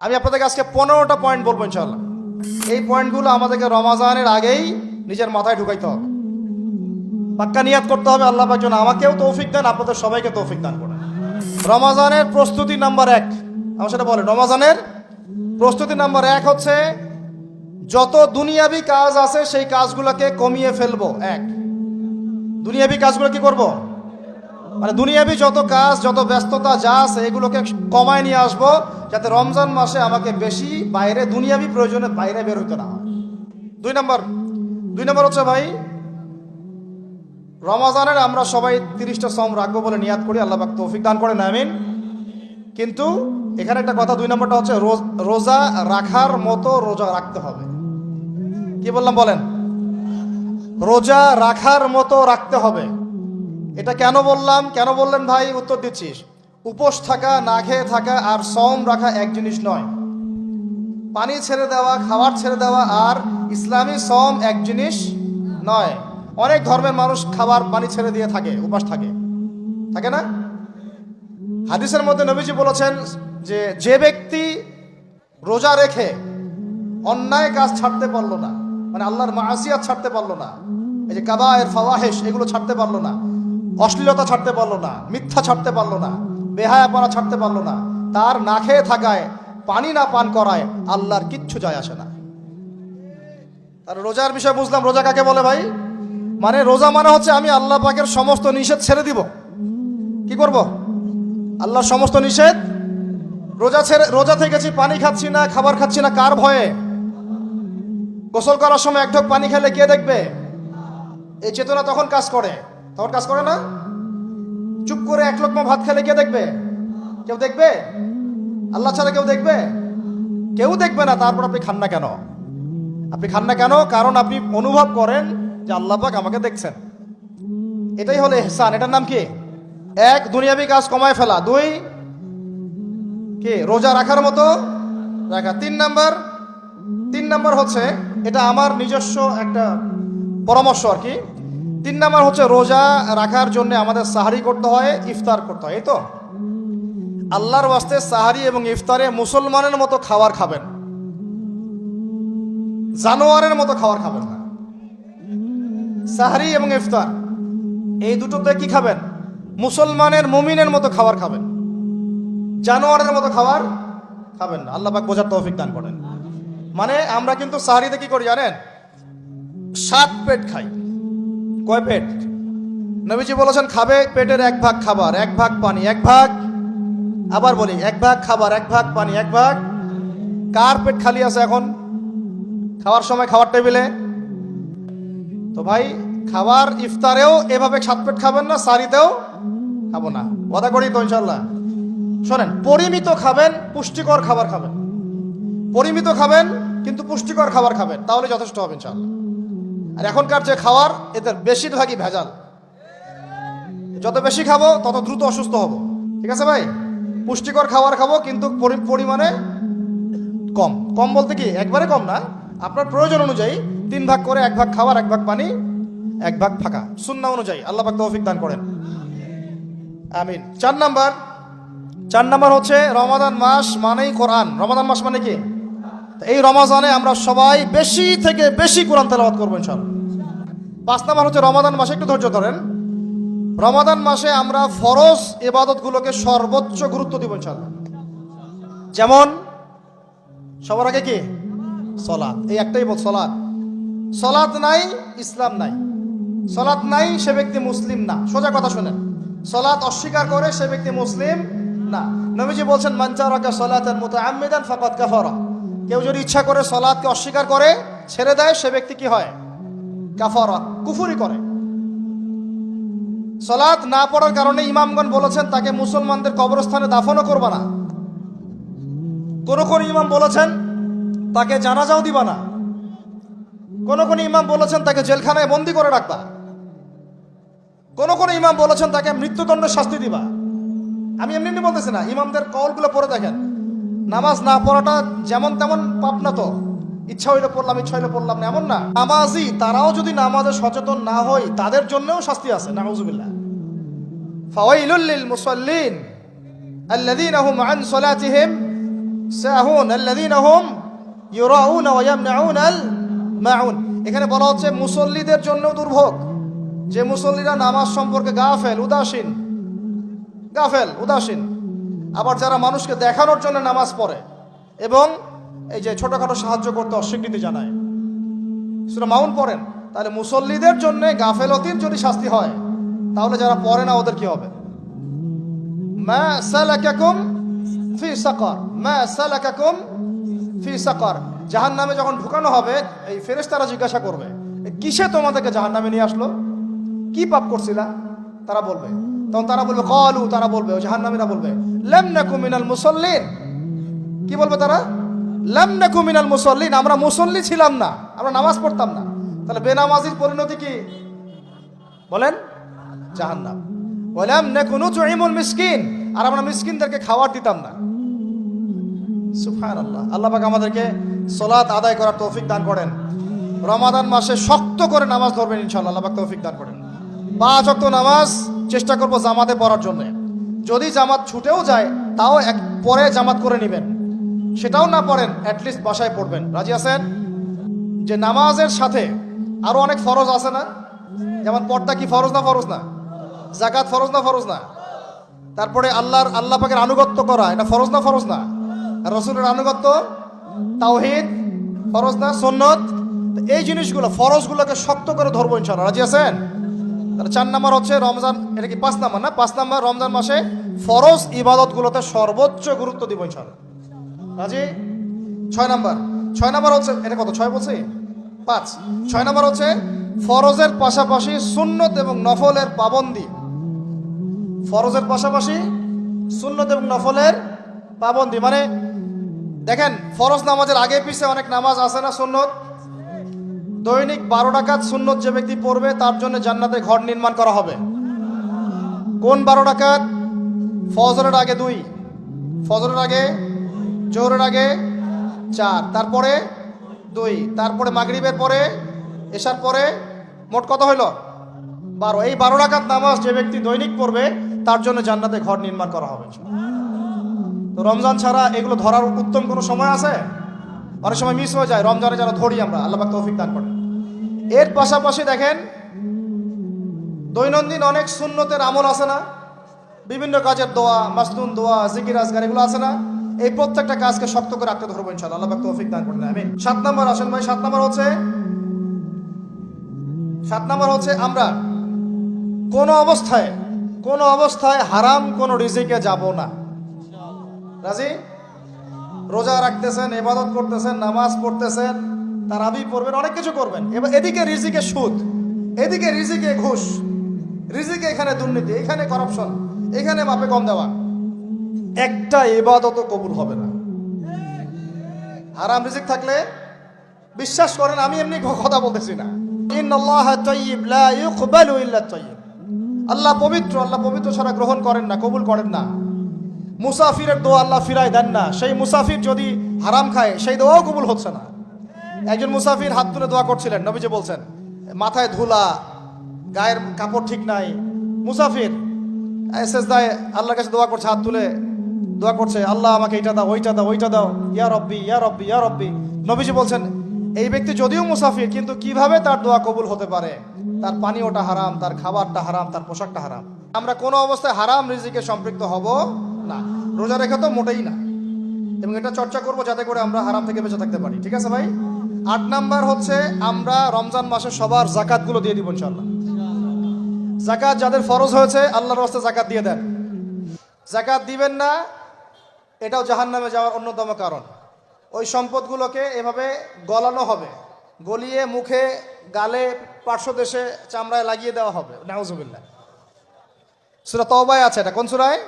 আমি আপনাদেরকে আজকে পনেরোটা পয়েন্ট বলব ইনশাল্লাহ এই পয়েন্টগুলো আমাদেরকে রমাজানের আগেই নিজের মাথায় ঢুকাইতে হবে। পাক্কা নিয়াত করতে হবে, আল্লাহ পাক যেন আমাকেও তৌফিক দেন, আপনাদের সবাইকে তৌফিক দান করেন। রমাজানের প্রস্তুতি নাম্বার এক, আমার সেটা বলেন, রমাজানের প্রস্তুতি নাম্বার এক হচ্ছে, যত দুনিয়াবি কাজ আছে, সেই কাজগুলোকে কমিয়ে ফেলব। এক, দুনিয়াবি কাজগুলো কি করব? মানে দুনিয়াবি যত কাজ, যত ব্যস্ততা যা আছে, এগুলোকে কমায় নিয়ে আসব যাতে রমজান মাসে আমাকে বেশি বাইরে, দুনিয়াবি প্রয়োজনে বাইরে বের হইতে না হয়। দুই নম্বর দুই নম্বর হচ্ছে ভাই, রমাজানের আমরা সবাই তিরিশটা সম রাখব বলে নিয়াত করি, আল্লাহ পাক তৌফিক দান করেন, আমিন। কিন্তু এখানে একটা কথা, দুই নম্বরটা হচ্ছে রোজা রাখার মতো রোজা রাখতে হবে। কি বললাম বলেন? রোজা রাখার মতো রাখতে হবে। এটা কেন বললাম? কেন বললেন ভাই? উত্তর দিচ্ছিস। উপোস থাকা, না খেয়ে থাকা আর সম রাখা এক জিনিস নয়। পানি ছেড়ে দেওয়া, খাবার ছেড়ে দেওয়া আর ইসলামী সম এক জিনিস নয়। অনেক ধর্মের মানুষ খাবার, পানি ছেড়ে দিয়ে থাকে, উপাস থাকে। থাকে না? হাদিসের মধ্যে নবীজি বলেছেন যে যে ব্যক্তি রোজা রেখে অন্যায় কাজ ছাড়তে পারল না মানে আল্লাহর মাসিয়াত ছাড়তে পারল না, এই যে কাবায়ের ফাওয়াহেশ, এগুলো ছাড়তে পারল না অশ্লীলতা ছাড়তে পারল না, মিথ্যা ছাড়তে পারল না, বেহায়াপনা ছাড়তে পারল না। তার না খেয়ে থাকায়, পানি না পান করায় আল্লাহর কিচ্ছু যায় আসে না। তার রোজার বিষয় বুঝলাম, রোজা কাকে বলে ভাই? মানে রোজা মানে হচ্ছে আমি আল্লাহ পাকের সমস্ত নিষেধ ছেড়ে দিব। কি করব? আল্লাহর সমস্ত নিষেধ? রোজা ছেড়ে, রোজা থেকেছি, পানি খাচ্ছি না, খাবার খাচ্ছি না, কার ভয়ে? গোসল করার সময় এক পানি খেলে কে দেখবে? এই চেতনা তখন কাজ করে। তখন কাজ করে না? চুপ করে এক লোকমা ভাত খেলে কে দেখবে? কেউ দেখবে? আল্লাহ ছাড়া কেউ দেখবে? কেউ দেখবে না, তারপর আপনি খান না কেন? আপনি খান না কেন? কারণ আপনি অনুভব করেন যে আল্লাহ পাক আমাকে দেখছেন। এটাই হলো এহসান এটার নাম কি? এক, দুনিয়াবি কাজ কমায় ফেলা। দুই, কে? রোজা রাখার মতো রাখা। তিন নাম্বার তিন নাম্বার হচ্ছে, এটা আমার নিজস্ব একটা পরামর্শ আর কি। তিন নাম্বার হচ্ছে রোজা রাখার জন্য আমাদের সাহারি করতে হয়, ইফতার করতে হয়, এই তো? আল্লাহর ওয়াস্তে সাহারি এবং ইফতারে মুসলমানের মতো খাবার খাবেন। জানোয়ারের মতো খাবার খাবেন না। সাহারি এবং ইফতার, এই দুটোতে কি খাবেন? মুসলমানের মুমিনের মতো খাবার খাবেন। জানোয়ারের মতো খাবার খাবেন না। আল্লাহ পাক বোঝার তৌফিক দান করেন। মানে আমরা কিন্তু সাহারিতে কি করি জানেন? সাত পেট খাই। কয় পেট? নবীজি বলেছেন, খাবে পেটের এক ভাগ খাবার, এক ভাগ পানি, এক ভাগ আবার বলি, এক ভাগ খাবার, এক ভাগ পানি, এক ভাগ কার পেট খালি আছে এখন? খাওয়ার সময় খাওয়ার টেবিলে? তো ভাই, খাবার ইফতারেও এভাবে সাত পেট খাবেন না, সারিতেও খাব না। কথা করি তো ইনশাল্লাহ শোনেন, পরিমিত খাবেন, পুষ্টিকর খাবার খাবেন। পরিমিত খাবেন, কিন্তু পুষ্টিকর খাবার খাবেন, তাহলে যথেষ্ট হবে ইনশাল্লাহ আর এখনকার যে খাওয়ার, এদের বেশিরভাগই ভেজাল। যত বেশি খাব, তত দ্রুত অসুস্থ হব। ঠিক আছে ভাই? পুষ্টিকর খাবার খাব, কিন্তু পরি- পরিমাণে কম। কম বলতে কি, একবারে কম না। আপনার প্রয়োজন অনুযায়ী তিন ভাগ করে এক ভাগ খাবার এক ভাগ পানি, এক ভাগ ফাঁকা। শূন্য অনুযায়ী। আল্লাহ পাক তৌফিক দান করেন। আমিন। চার নাম্বার। চার নাম্বার হচ্ছে রমাদান মাস মানেই কোরআন। রমাদান মাস মানে কি? এই রমাজানে আমরা সবাই বেশি থেকে বেশি কোরআন তেলাওয়াত করব ইনশাল্লাহ পাঁচ নাম্বার হচ্ছে রমাদান মাসে একটু ধৈর্য ধরেন। রমাদান মাসে আমরা ফরজ ইবাদতগুলোকে সর্বোচ্চ গুরুত্ব দিব ইনশাল্লাহ যেমন, সবার আগে কি? সলাৎ। এই একটাই বল, সলাৎ। সলাৎ নাই, ইসলাম নাই। সলাৎ নাই, সে ব্যক্তি মুসলিম না। সোজা কথা শুনেন। সলাৎ অস্বীকার করে সে ব্যক্তি মুসলিম না। নবীজি বলছেন মানচারাকা সলাতের মতো আমিদান ফাকাত কাফারা। কেউ যদি ইচ্ছা করে সলাদকে অস্বীকার করে, ছেড়ে দেয়, সে ব্যক্তি কি হয়? কাফারা কুফুরি করে। সলাৎ না পড়ার কারণে ইমামগণ বলেছেন, তাকে মুসলমানদের কবরস্থানে দাফনও করবা না। কোন কোন ইমাম বলেছেন, তাকে জানাজাও দিবা না। কোন কোন ইমাম বলেছেন, তাকে জেলখানায় বন্দি করে রাখবা। কোন কোন ইমাম বলেছেন, তাকে মৃত্যুদণ্ডের শাস্তি দিবা। আমি এমনি বলতেছি না, ইমামদের কলগুলো পড়ে দেখেন। নামাজ না পড়াটা যেমন তেমন পাপ না তো। ইচ্ছা হইলে পড়লাম, ইচ্ছা হইলে পড়লাম না, এমন না। নামাজি, তারাও যদি নামাজে সচেতন না হয়, তাদের জন্যও শাস্তি আছে, নাউজুবিল্লাহ। ফাওয়াইলুল লিল মুসাল্লিন আন সালাতিহিম সাহুন, আল্লাযীনা হুম ইউরাউনা ওয়া ইয়ামনাউনা আল মাউন। এখানে বলা হচ্ছে মুসল্লিদের জন্য দুর্ভোগ। যে মুসল্লিরা নামাজ সম্পর্কে গাফেল, উদাসীন গাফেল, উদাসীন। আবার যারা মানুষকে দেখানোর জন্য নামাজ পড়ে এবং এই যে ছোটখাটো সাহায্য করতে অস্বীকৃতি জানায়। সেটা মাউন পড়েন, তাহলে মুসল্লিদের জন্য গাফেলতির যদি শাস্তি হয়, তাহলে যারা পড়ে না ওদের কি হবে? মা সালাকাকুম ফি সাকার, মা সালাকাকুম ফি সাকার। জাহান্নামে যখন ঢুকানো হবে, এই ফেরেশতারা জিজ্ঞাসা করবে কিসে তোমাদেরকে জাহান্নামে নিয়ে আসলো? কি পাপ করছিলা? তারা বলবে। তখন তারা বলবে, কলু তারা বলবে, ও জাহান্নামীরা বলবে, লাম নাকু মিনাল মুসাল্লিন কি বলবে তারা? লাম নাকু মিনাল মুসাল্লিন আমরা মুসল্লি ছিলাম না, আমরা নামাজ পড়তাম না। তাহলে বেনামাজির পরিণতি কি? বলেন, জাহান্নাম। ওয়ালাম নাকুনু তুইমুল মিসকিন আর আমরা মিসকিনদেরকে খাবার দিতাম না। সুবহানাল্লাহ। আল্লাহ পাক আমাদেরকে সালাত আদায় করার তৌফিক দান করেন। রমাদান মাসে শক্ত করে নামাজ ধরবেন ইনশাআল্লাহ। আল্লাহ পাক তৌফিক দান করেন। পাঁচ ওয়াক্ত নামাজ চেষ্টা করব জামাতে পড়ার জন্য। যদি জামাত ছুটেও যায়, তাও এক পরে জামাত করে নেবেন। সেটাও না পড়েন অ্যাটলিস্ট বাসায় পড়বেন। রাজি আছেন? যে নামাজের সাথে আরও অনেক ফরজ আছে না? যেমন পর্দা কি ফরজ না ফরজ না? জাকাত ফরজ না ফরজ না? তারপরে আল্লাহর, আল্লাহ পাকের আনুগত্য করা, এটা ফরজ না ফরজ না? রসুলের আনুগত্য? তাওহিদ ফরজ না? সন্নত? তো এই জিনিসগুলো, ফরজগুলোকে শক্ত করে ধরবো ইনশাল্লাহ রাজি আছেন? তাহলে চার নাম্বার হচ্ছে রমজান, এটা কি পাঁচ নাম্বার না? পাঁচ নাম্বার রমজান মাসে ফরজ ইবাদতগুলোতে সর্বোচ্চ গুরুত্ব দিব রাজি? ছয় নাম্বার। ছয় নাম্বার হচ্ছে, এটা কত? ছয় বলছি? পাঁচ। ছয় নাম্বার হচ্ছে ফরজের পাশাপাশি সুন্নত এবং নফলের পাবন্দি। ফরজের পাশাপাশি সুন্নত এবং নফলের পাবন্দি। মানে দেখেন, ফরজ নামাজের আগে পিছে অনেক নামাজ আছে না সুন্নত? দৈনিক বারো টাকাত সুন্নত যে ব্যক্তি পড়বে, তার জন্য জান্নাতে ঘর নির্মাণ করা হবে। কোন বারো টাকাত ফজরের আগে দুই, ফজরের আগে, জোহরের আগে চার, তারপরে দুই, তারপরে মাগরিবের পরে এসার পরে মোট কত হইল? বারো। এই বারো রাকাত নামাজ যে ব্যক্তি দৈনিক পড়বে, তার জন্য জান্নাতে ঘর নির্মাণ করা হবে। তো রমজান ছাড়া এগুলো ধরার উত্তম কোনো সময় আছে? অনেক সময় মিস হয়ে যায়। রমজানে যারা ধরি আমরা, আল্লাহ তৌফিক দান করেন। এর পাশাপাশি দেখেন, দৈনন্দিন অনেক শূন্যতের আমল আছে না? বিভিন্ন কাজের দোয়া, মাসনুন দোয়া, জিকির আজগার এগুলো আছে না? এই প্রত্যেকটা কাজকে শক্ত করে রাখতে ধরবো ইনশাআল্লাহ। আল্লাহ দান করেন আমি সাত নম্বর আসেন ভাই, সাত নম্বর হচ্ছে, সাত নম্বর হচ্ছে আমরা কোন অবস্থায় কোন অবস্থায় হারাম কোন রিজিকে যাব না। রাজি? রোজা রাখতেছেন, ইবাদত করতেছেন, নামাজ পড়তেছেন তারাবি পড়বেন, অনেক কিছু করবেন। এবার এদিকে রিজিকে সুদ, এদিকে রিজিকে ঘুষ, রিজিকে এখানে দুর্নীতি, এখানে করাপশন এখানে মাপে কম দেওয়া। একটা ইবাদতও কবুল হবে না। হারাম রিজিক থাকলে বিশ্বাস করেন, আমি এমনি কথা বলতেছি না। আল্লাহ পবিত্র আল্লাহ পবিত্র ছাড়া গ্রহণ করেন না, কবুল করেন না। মুসাফিরের দোয়া আল্লাহ ফিরায় দেন না। সেই মুসাফির যদি হারাম খায়, সেই দোয়াও কবুল হচ্ছে না। একজন মুসাফির হাত তুলে দোয়া করছিলেন, নবীজি বলছেন, মাথায় ধুলা, গায়ের কাপড় ঠিক নাই। মুসাফির এসেস দায় আল্লাহর কাছে দোয়া করছে, হাত তুলে দোয়া করছে, আল্লাহ আমাকে এইটা দাও, ওইটা দাও ওইটা দাও, ইয়া রব্বি ইয়া রব্বি ইয়া রব্বি। নবীজি বলছেন, এই ব্যক্তি যদিও মুসাফির, কিন্তু কীভাবে তার দোয়া কবুল হতে পারে? তার পানি ওটা হারাম, তার খাবারটা হারাম, তার পোশাকটা হারাম। আমরা কোনো অবস্থায় হারাম রিজিকে সম্পৃক্ত হব না। রোজা রেখে তো মোটেই না। এবং এটা চর্চা করব যাতে করে আমরা হারাম থেকে বেঁচে থাকতে পারি। ঠিক আছে ভাই? আট নাম্বার হচ্ছে আমরা রমজান মাসে সবার জাকাতগুলো দিয়ে দিব ইনশাল্লাহ জাকাত যাদের ফরজ হয়েছে, আল্লাহর রাস্তায় জাকাত দিয়ে দেন। জাকাত দিবেন না, এটাও জাহান্নামে যাওয়ার অন্যতম কারণ। ওই সম্পদগুলোকে এভাবে গলানো হবে, গলিয়ে মুখে, গালে, পার্শ্বদেশে চামড়ায় লাগিয়ে দেওয়া হবে। নাউজুবিল্লাহ। সুরা তওবায় আছে এটা। কোন সুরায়?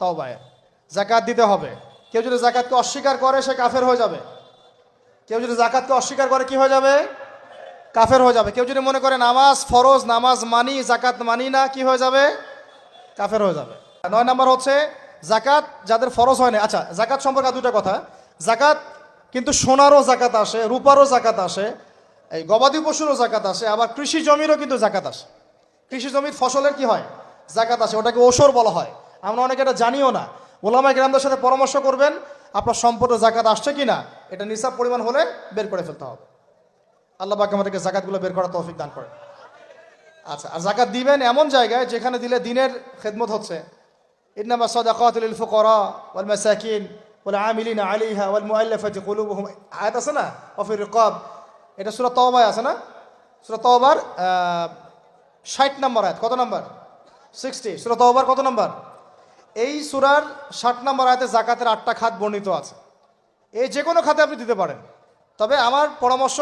তওবায়। জাকাত দিতে হবে। কেউ যদি জাকাতকে অস্বীকার করে, সে কাফের হয়ে যাবে। কেউ যদি জাকাতকে অস্বীকার করে, কি হয়ে যাবে? কাফের হয়ে যাবে। কেউ যদি মনে করে নামাজ ফরজ, নামাজ মানি জাকাত মানি না, কি হয়ে যাবে? কাফের হয়ে যাবে। নয় নাম্বার হচ্ছে জাকাত যাদের ফরজ হয় না আচ্ছা জাকাত সম্পর্কে দুটো কথা। জাকাত কিন্তু সোনারও জাকাত আসে, রূপারও জাকাত আসে, এই গবাদি পশুরও জাকাত আসে, আবার কৃষি জমিরও কিন্তু জাকাত আসে। কৃষি জমির ফসলের কি হয়? জাকাত আসে। ওটাকে ওসর বলা হয়। আমরা অনেকে এটা জানিও না। ওলামা গ্রামদের সাথে পরামর্শ করবেন, আপনার সম্পদ জাকাত আসছে কি না এটা নিসাব পরিমাণ হলে বের করে ফেলতে হবে। আল্লাহ পাক আমাদেরকে জাকাতগুলো বের করার তৌফিক দান করে আচ্ছা আর জাকাত দিবেন এমন জায়গায় যেখানে দিলে দিনের খেদমত হচ্ছে। ইন্নামা সাদাকাত লিল ফুকারা ওয়াল মাসাকিন ওয়াল আমিলিনা আলাইহা ওয়াল মুআল্লাফাতি কুলুবুহুম। আয়াত আছে না? অফির রিকাব। এটা সূরা তওবায় আছে না? সূরা তওবার 60 নম্বর আয়াত, কত নম্বর? 60 সূরা তওবার কত নম্বর? এই সুরার 60 নম্বর আয়াতে জাকাতের আটটা খাত বর্ণিত আছে। এই যে কোনো খাতে আপনি দিতে পারেন। তবে আমার পরামর্শ,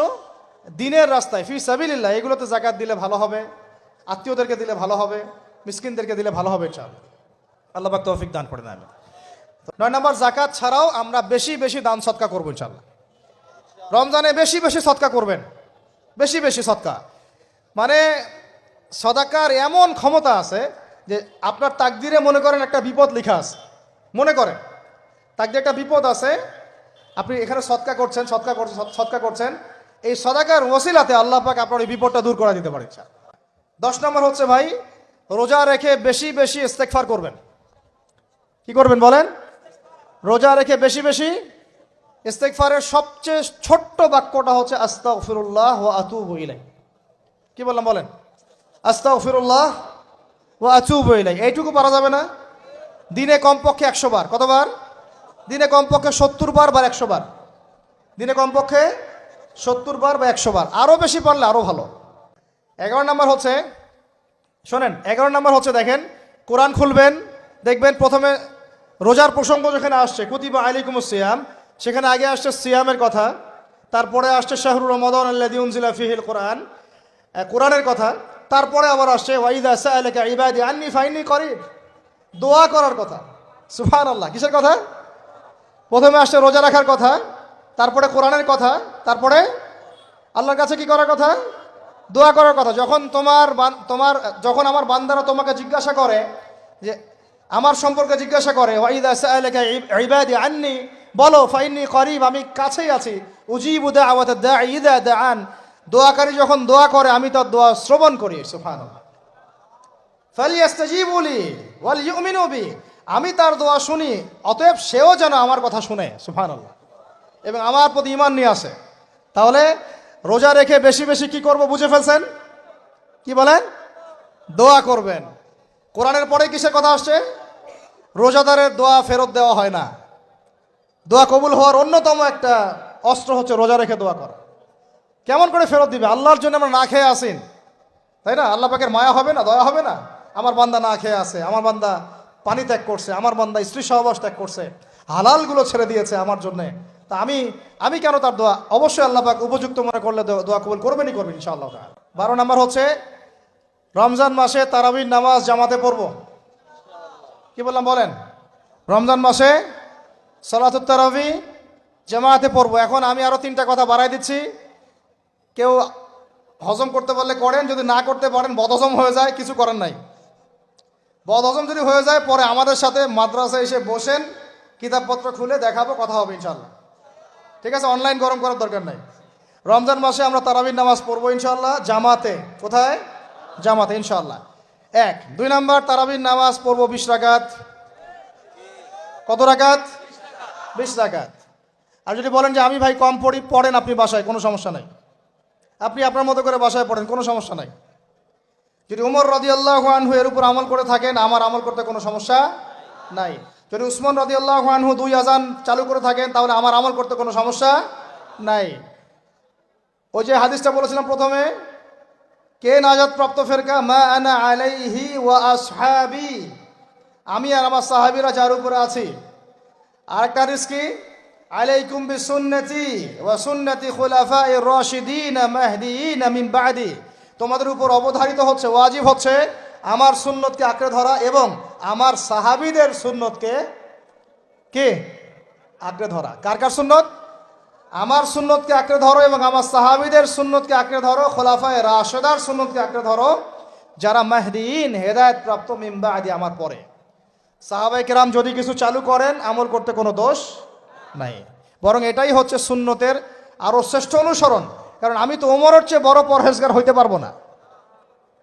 দিনের রাস্তায়, ফি সাবিলিল্লাহ, এগুলোতে জাকাত দিলে ভালো হবে, আত্মীয়দেরকে দিলে ভালো হবে, মিসকিনদেরকে দিলে ভালো হবে চাল আল্লাহ পাক তৌফিক দান করে নেবে নয় নম্বর, জাকাত ছাড়াও আমরা বেশি বেশি দান সৎকা করব ইনশাল্লাহ রমজানে বেশি বেশি সৎকা করবেন। বেশি বেশি সৎকা। মানে সদাকার এমন ক্ষমতা আছে যে আপনার তাকদিরে মনে করেন একটা বিপদ লেখা আছে। মনে করেন। তাকদিরে একটা বিপদ আছে। আপনি এখানে সৎকা করছেন সৎকা করছেন সৎকা করছেন। এই সদাকার ওসিলাতে আল্লাহ পাক আপনার এই বিপদটা দূর করে দিতে পারে। দশ নম্বর হচ্ছে ভাই, রোজা রেখে বেশি বেশি ইস্তেকফার করবেন। কি করবেন বলেন? রোজা রেখে বেশি বেশি ইস্তেকফারের সবচেয়ে ছোট্ট বাক্যটা হচ্ছে আস্তাগফিরুল্লাহ ওয়া আতুবু ইলাই কি বললাম বলেন? আস্তাগফিরুল্লাহ ওয়া আতুবু ইলাই এইটুকু পারা যাবে না। দিনে কমপক্ষে একশো বার। কতবার? দিনে কমপক্ষে সত্তর বার বা একশো বার। দিনে কমপক্ষে সত্তর বার বা একশো বার। আরও বেশি পারলে আরও ভালো। এগারো নম্বর হচ্ছে, শোনেন, এগারো নম্বর হচ্ছে, দেখেন, কোরআন খুলবেন, দেখবেন প্রথমে রোজার প্রসঙ্গ যেখানে আসছে, কুতিবা আলিকুম সিয়াম, সেখানে আগে আসছে সিয়ামের কথা, তারপরে আসছে শাহরুর রমাদান আল্লাদি উনজিলা ফিহিল কোরআন। কোরআনের কথা তারপরে আবার আসছে ওয়াইদা সাআলাকা ইবাদি আন্নি ফাইনি করিব। দোয়া করার কথা। সুবহানাল্লাহ। কিসের কথা? প্রথমে আসছে রোজা রাখার কথা, তারপরে কোরআনের কথা, তারপরে আল্লাহর কাছে কি করার কথা? দোয়া করার কথা। যখন তোমার তোমার, যখন আমার বান্দারা তোমাকে জিজ্ঞাসা করে যে, আমার সম্পর্কে জিজ্ঞাসা করে ওয়াইদা সাআলাকা ইব- ইবাদি আন্নি, বলো ফাইনি করিব, আমি কাছেই আছি। উজিবু দাওয়াত দাঈ ইদা দাআন। দোয়াকারী যখন দোয়া করে, আমি তার দোয়া শ্রবণ করি বি। আমি তার দোয়া শুনি, অতএব সেও যেন আমার কথা শুনে, সুবহানাল্লাহ। এবং আমার প্রতি ইমান নিয়ে আসে। তাহলে রোজা রেখে বেশি বেশি কি করব বুঝে ফেলছেন? কি বলেন? দোয়া করবেন। কোরআনের পরে কিসের কথা আসছে? রোজাদারের দোয়া ফেরত দেওয়া হয় না। দোয়া কবুল হওয়ার অন্যতম একটা অস্ত্র হচ্ছে রোজা রেখে দোয়া করা। কেমন করে ফেরত দিবে? আল্লাহর জন্য আমরা না খেয়ে আসিন। তাই না? আল্লাহ পাকের মায়া হবে না? দয়া হবে না? আমার বান্দা না খেয়ে আছে, আমার বান্দা পানি ত্যাগ করছে, আমার বান্দা স্ত্রী সহবাস ত্যাগ করছে, হালালগুলো ছেড়ে দিয়েছে আমার জন্য। তা আমি আমি কেন তার দোয়া? অবশ্যই আল্লাহ পাক উপযুক্ত মনে করলে দোয়া- কবুল করবেনই করবেন, ইনশাআল্লাহ। বারো নম্বর হচ্ছে, রমজান মাসে তারাবির নামাজ জামাতে পড়ব। কি বললাম বলেন? রমজান মাসে সলাতুত তারাবি জামাতে পড়ব। এখন আমি আরও তিনটা কথা বাড়াই দিচ্ছি। কেউ হজম করতে পারলে করেন, যদি না করতে পারেন বদহজম হয়ে যায়, কিছু করেন নাই। বদহজম যদি হয়ে যায়, পরে আমাদের সাথে মাদ্রাসায় এসে বসেন, কিতাবপত্র খুলে দেখাবো, কথা হবে ইনশাল্লাহ ঠিক আছে? অনলাইন গরম করার দরকার নাই। রমজান মাসে আমরা তারাবির নামাজ পড়ব ইনশাল্লাহ জামাতে। কোথায়? জামাতে ইনশাল্লাহ এক। দুই নাম্বার, তারাবির নামাজ পড়ব বিশ কত রাকাত? বিশ আর যদি বলেন যে আমি ভাই কম পড়ি, পড়েন আপনি বাসায়, কোনো সমস্যা নাই। আপনি আপনার মতো করে বাসায় পড়েন, কোনো সমস্যা নাই। যদি উমর রদি আল্লাহ আনহু এর উপর আমল করে থাকেন, আমার আমল করতে কোনো সমস্যা নাই। যদি উসমান রদি আল্লাহ আনহু দুই আজান চালু করে থাকেন, তাহলে আমার আমল করতে কোনো সমস্যা নাই। ওই যে হাদিসটা বলেছিলাম প্রথমে, কে নাজাদ প্রাপ্ত ফেরকা? মা আনা আলাইহি ওয়া আসহাবি। আমি আর আমার সাহাবীরা যার উপরে আছি। আরেকটা হাদিস কি? আলাইকুম বিসুন্নতি ওয়া সুন্নতি খুলাফায়ে রাশিদিন মাহদিয়িন মিন বাদি। তোমাদের উপর অবধারিত হচ্ছে, ওয়াজিব হচ্ছে আমার সুন্নতকে আঁকড়ে ধরা এবং আমার সাহাবীদের সুন্নতকে কে আঁকড়ে ধরা। কার কার সুন্নত? আমার সুন্নতকে আঁকড়ে ধরো এবং আমার সাহাবীদের সুন্নতকে আঁকড়ে ধরো, খোলাফায়ে রাশেদার সুন্নতকে আঁকড়ে ধরো, যারা মাহদিন হেদায়েত প্রাপ্ত মিম্বা আদি আমার পরে। সাহাবাই কেরাম যদি কিছু চালু করেন, আমল করতে কোনো দোষ নাই। বরং এটাই হচ্ছে সুন্নতের আরও শ্রেষ্ঠ অনুসরণ। কারণ আমি তো ওমরের চেয়ে বড় পরহেজগার হইতে পারব না।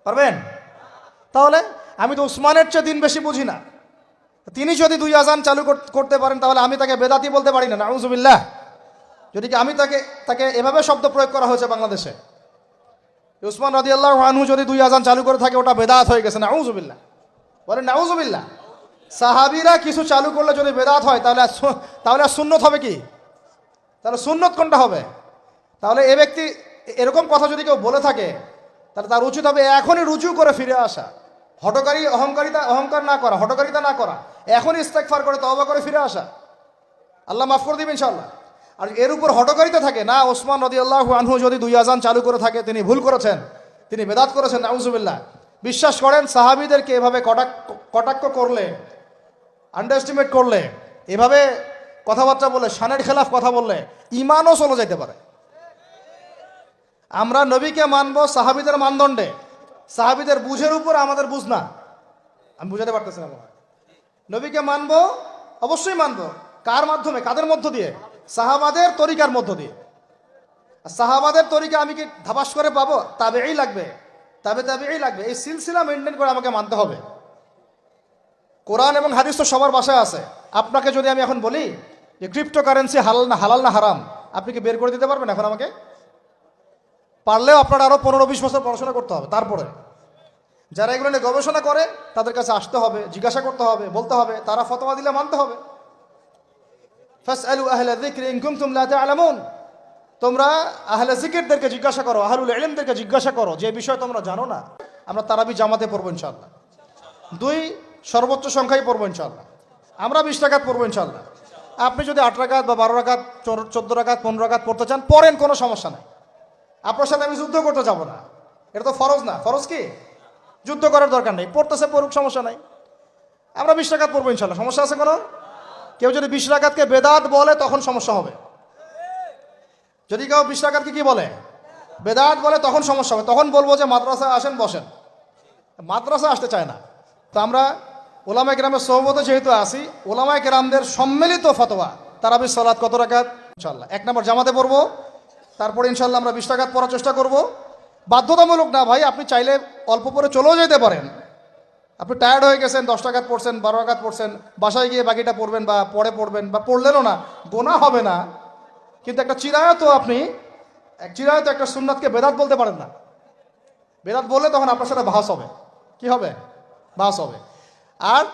পারবেন? তাহলে আমি তো উসমানের চেয়ে দিন বেশি বুঝি না। তিনি যদি দুই আজান চালু করতে পারেন, তাহলে আমি তাকে বেদাতি বলতে পারি না। নাউজুবিল্লাহ। যদি কি আমি তাকে তাকে এভাবে শব্দ প্রয়োগ করা হয়েছে বাংলাদেশে? উসমান রাজি আল্লাহ আনহু যদি দুই আজান চালু করে থাকে, ওটা বেদাত হয়ে গেছে। নাউজুবিল্লাহ। বলেন, নাউজুবিল্লাহ। সাহাবিরা কিছু চালু করলে যদি বেদাত হয়, তাহলে তাহলে সুন্নত হবে কি? তাহলে সুন্নত কোনটা হবে? তাহলে এ ব্যক্তি এরকম কথা যদি কেউ বলে থাকে, তাহলে তার উচিত হবে এখনই রুজু করে ফিরে আসা। হটকারী অহংকারিতা, অহংকার না করা হটকারিতা না করা, এখনই ইস্তেকফার করে তবা করে ফিরে আসা। আল্লাহ মাফ করে দিবেন ইনশাল্লাহ আর এর উপর হটকারিতা থাকে না, ওসমান রদি আল্লাহ আনহু যদি দুই আজান চালু করে থাকে, তিনি ভুল করেছেন, তিনি বেদাত করেছেন, নাউজুবিল্লাহ। বিশ্বাস করেন, সাহাবিদেরকে এভাবে কটাক্ষ কটাক্ষ করলে আন্ডারস্টিমেট করলে, এভাবে কথাবার্তা বলে, শানের খেলাফ কথা বললে, ইমানও চলে যেতে পারে। আমরা নবীকে মানবো, সাহাবিদের মানদণ্ডে। সাহাবিদের বুঝের উপর আমাদের বুঝ না। আমি বুঝাতে পারতেছি না নবীকে মানবো, অবশ্যই মানব। কার মাধ্যমে? কাদের মধ্য দিয়ে? সাহাবাদের তরিকার মধ্য দিয়ে। সাহাবাদের তরিকা আমি কি ধাবাস করে পাবো? তাবেই লাগবে। তবে এই লাগবে। এই সিলসিলা মেনটেন করে আমাকে মানতে হবে। কোরআন এবং হাদিস তো সবার বাসায় আছে। আপনাকে যদি আমি এখন বলি যে ক্রিপ্টো কারেন্সি হালাল না হালাল না হারাম, আপনি কি বের করে দিতে পারবেন এখন আমাকে? পারলেও আপনার আরও পনেরো বিশ বছর পড়াশোনা করতে হবে, তারপরে। যারা এগুলো নিয়ে গবেষণা করে, তাদের কাছে আসতে হবে, জিজ্ঞাসা করতে হবে, বলতে হবে, তারা ফতোয়া দিলে মানতে হবে। ফাসআলু আহলা যিকরি ইন কুনতুম লা তা'লামুন তোমরা আহলে জিকিরদেরকে জিজ্ঞাসা করো, আহলুল ইলমদেরকে জিজ্ঞাসা করো, যে বিষয় তোমরা জানো না, আমরা তারাবি জামাতে পড়ব ইনশাআল্লাহ। দুই, সর্বোচ্চ সংখ্যায় পড়ব ইনশাল্লাহ আমরা বিশ টাকাত পড়ব ইনশাল্লাহ আপনি যদি আট রাকাত বা বারো রাকাত চোদ্দ রাকাত, পনেরো রাকাত পড়তে চান, পড়েন, কোনো সমস্যা নাই। আপনার সাথে আমি যুদ্ধ করতে যাব না। এটা তো ফরজ না। ফরজ কি? যুদ্ধ করার দরকার নেই। পড়তেছে পড়ুক, সমস্যা নাই। আমরা বিশ টাকাত পড়ব ইনশাল্লাহ সমস্যা আছে কোনো? কেউ যদি বিশ রাকাতকে বেদাত বলে, তখন সমস্যা হবে। যদি কেউ বিশ রাকাতকে কি বলে? বেদাত বলে তখন সমস্যা হবে। তখন বলব যে মাদ্রাসা আসেন, বসেন। মাদ্রাসা আসতে চায় না। তো আমরা ওলামায় কেরামের সহমতে যেহেতু আসি ওলামায় কেরামদের সম্মিলিত ফতোয়া তারাবি সালাদ কত রাকাত? ইনশাল্লাহ এক নম্বর জামাতে পড়ব, তারপরে ইনশাল্লাহ আমরা বিশ টাকাত পড়ার চেষ্টা করব। বাধ্যতামূলক না ভাই, আপনি চাইলে অল্প পরে চলেও যেতে পারেন। আপনি টায়ার্ড হয়ে গেছেন, দশ টাকাত পড়ছেন, বারো টাকাত পড়ছেন, বাসায় গিয়ে বাকিটা পড়বেন বা পরে পড়বেন বা পড়লেনও না, গোনা হবে না। কিন্তু একটা চিরায়ত আপনি, এক চিরায়ত একটা সুন্নাতকে বেদাত বলতে পারেন না। বেদাত বললে তখন আপনার সাথে ভাস হবে। কি হবে? ভাস হবে। আর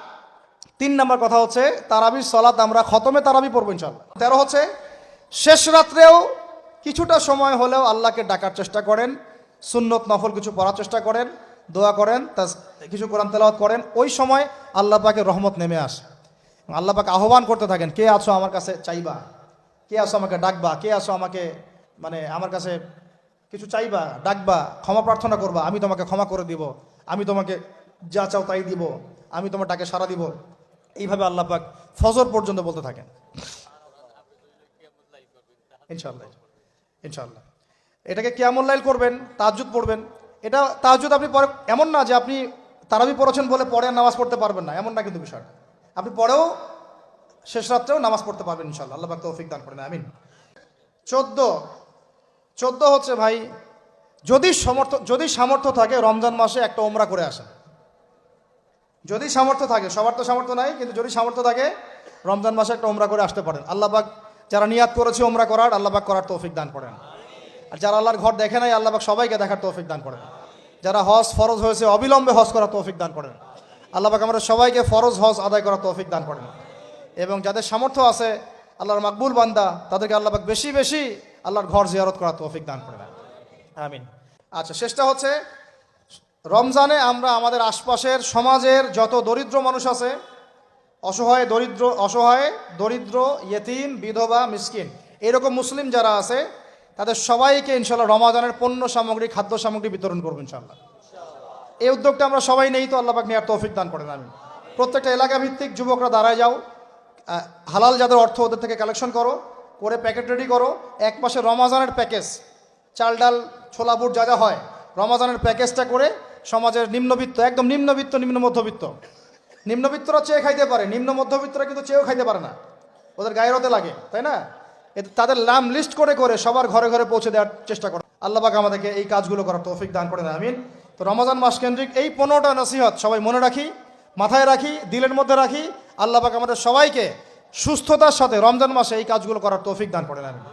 তিন নম্বর কথা হচ্ছে, তারাবির সলাত আমরা খতমে তারাবি পড়ব ইনশাল্লাহ তেরো হচ্ছে, শেষ রাত্রেও কিছুটা সময় হলেও আল্লাহকে ডাকার চেষ্টা করেন, সুন্নত নফল কিছু পড়ার চেষ্টা করেন, দোয়া করেন তা কিছু কোরআন তেলাওয়াত করেন, ওই সময় আল্লাহ পাকে রহমত নেমে আসে। আল্লাহ পাকে আহ্বান করতে থাকেন, কে আছো আমার কাছে চাইবা? কে আসো আমাকে ডাকবা? কে আসো আমাকে মানে আমার কাছে কিছু চাইবা? ডাকবা, ক্ষমা প্রার্থনা করবা, আমি তোমাকে ক্ষমা করে দিব, আমি তোমাকে যা চাও তাই দিব, আমি তোমার ডাকে সারা দিব। এইভাবে আল্লাহ পাক ফজর পর্যন্ত বলতে থাকেন। ইনশাল্লাহ ইনশাল্লাহ এটাকে কিয়ামুল্লাইল করবেন তাহাজুদ পড়বেন। এটা তাহাজুদ আপনি পরে, এমন না যে আপনি তারাবি পড়েছেন বলে পরে নামাজ পড়তে পারবেন না, এমন না কিন্তু বিষয়টা। আপনি পরেও শেষ রাত্রেও নামাজ পড়তে পারবেন ইনশাল্লাহ আল্লাহ তৌফিক দান করেন, আমিন। চোদ্দ চোদ্দ হচ্ছে ভাই, যদি সমর্থ, যদি সামর্থ্য থাকে রমজান মাসে একটা ওমরা করে আসেন। যদি সামর্থ্য থাকে, সবার তো সামর্থ্য নাই, কিন্তু যদি সামর্থ্য থাকে, রমজান মাসে একটা ওমরা করে আসতে পারেন। আল্লাহবাক যারা নিয়াত করেছে ওমরা করার আল্লাহবাক করার তৌফিক দান করেন। আর যারা আল্লাহর ঘর দেখে নাই আল্লাহবাক সবাইকে দেখার তৌফিক দান করেন। যারা হজ ফরজ হয়েছে, অবিলম্বে হজ করার তৌফিক দান করেন। আল্লাহবাক আমরা সবাইকে ফরজ হজ আদায় করার তৌফিক দান করেন। এবং যাদের সামর্থ্য আছে, আল্লাহর মাকবুল বান্দা, তাদেরকে আল্লাহবাক বেশি বেশি আল্লাহর ঘর জিয়ারত করার তৌফিক দান করেন আমিন। আচ্ছা শেষটা হচ্ছে, রমজানে আমরা আমাদের আশপাশের সমাজের যত দরিদ্র মানুষ আছে, অসহায় দরিদ্র অসহায় দরিদ্র, ইয়েতিম, বিধবা, মিসকিন, এরকম মুসলিম যারা আছে, তাদের সবাইকে ইনশাল্লাহ রমাজানের পণ্য সামগ্রী, খাদ্য সামগ্রী বিতরণ করব ইনশাল্লাহ এই উদ্যোগটা আমরা সবাই নেই তো, আল্লাহ পাক নেওয়ার তৌফিক দান করেন আমি প্রত্যেকটা এলাকা ভিত্তিক যুবকরা দাঁড়ায় যাও হালাল যাদের অর্থ ওদের থেকে কালেকশন করো, করে প্যাকেট রেডি করো। এক পাশে রমাজানের প্যাকেজ চাল ডাল, ছোলা বুট যা যা হয়, রমাজানের প্যাকেজটা করে সমাজের নিম্নবিত্ত, একদম নিম্নবিত্ত, নিম্ন মধ্যবিত্ত। নিম্নবিত্তরা চেয়ে খাইতে পারে, নিম্ন মধ্যবিত্তরা কিন্তু চেয়েও খাইতে পারে না। ওদের গায়ের হতে লাগে, তাই না? এতে তাদের নাম লিস্ট করে করে সবার ঘরে ঘরে পৌঁছে দেওয়ার চেষ্টা করো। আল্লাহ পাক আমাদেরকে এই কাজগুলো করার তৌফিক দান করে আমিন। তো রমজান মাস কেন্দ্রিক এই পনেরোটা নসিহত সবাই মনে রাখি মাথায় রাখি, দিলের মধ্যে রাখি। আল্লাহ পাক আমাদের সবাইকে সুস্থতার সাথে রমজান মাসে এই কাজগুলো করার তৌফিক দান করেন আমিন